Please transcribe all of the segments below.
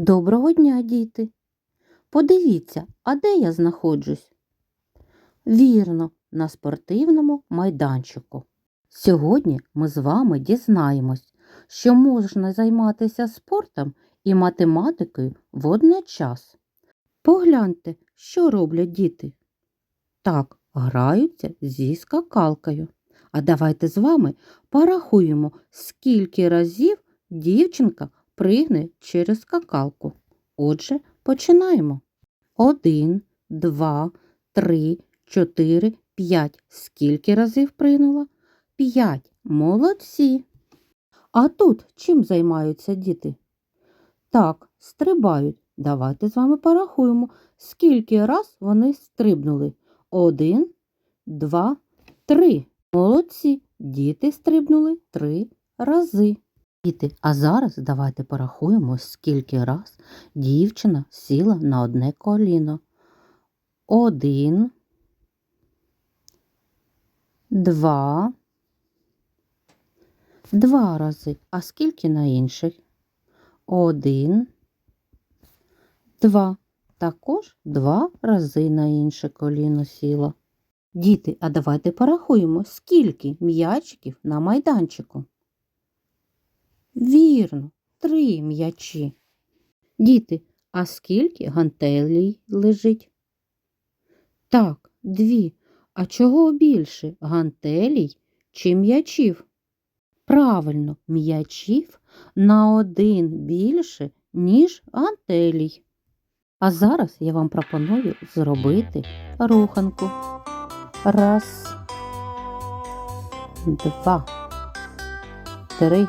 Доброго дня, діти. Подивіться, а де я знаходжусь? Вірно, на спортивному майданчику. Сьогодні ми з вами дізнаємось, що можна займатися спортом і математикою водночас. Погляньте, що роблять діти. Так, граються зі скакалкою. А давайте з вами порахуємо, скільки разів дівчинка пригне через скакалку. Отже, починаємо. Один, два, три, чотири, п'ять. Скільки разів пригнула? П'ять. Молодці. А тут чим займаються діти? Так, стрибають. Давайте з вами порахуємо, скільки раз вони стрибнули. Один, два, три. Молодці. Діти стрибнули три рази. Діти, а зараз давайте порахуємо, скільки раз дівчина сіла на одне коліно. Один, два, два рази. А скільки на інших? Один, два. Також два рази на інше коліно сіла. Діти, а давайте порахуємо, скільки м'ячиків на майданчику. Вірно, три м'ячі. Діти, а скільки гантелей лежить? Так, дві. А чого більше гантелій чи м'ячів? Правильно, м'ячів на один більше, ніж гантелій. А зараз я вам пропоную зробити руханку. Раз, два, три,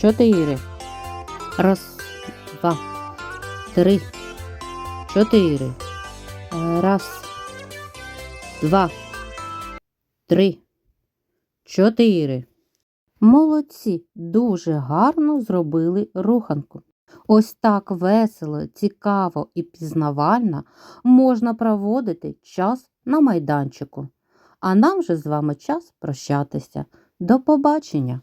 чотири. Раз, два, три, чотири. Раз, два, три, чотири. Молодці, дуже гарно зробили руханку. Ось так весело, цікаво і пізнавально можна проводити час на майданчику. А нам же з вами час прощатися. До побачення!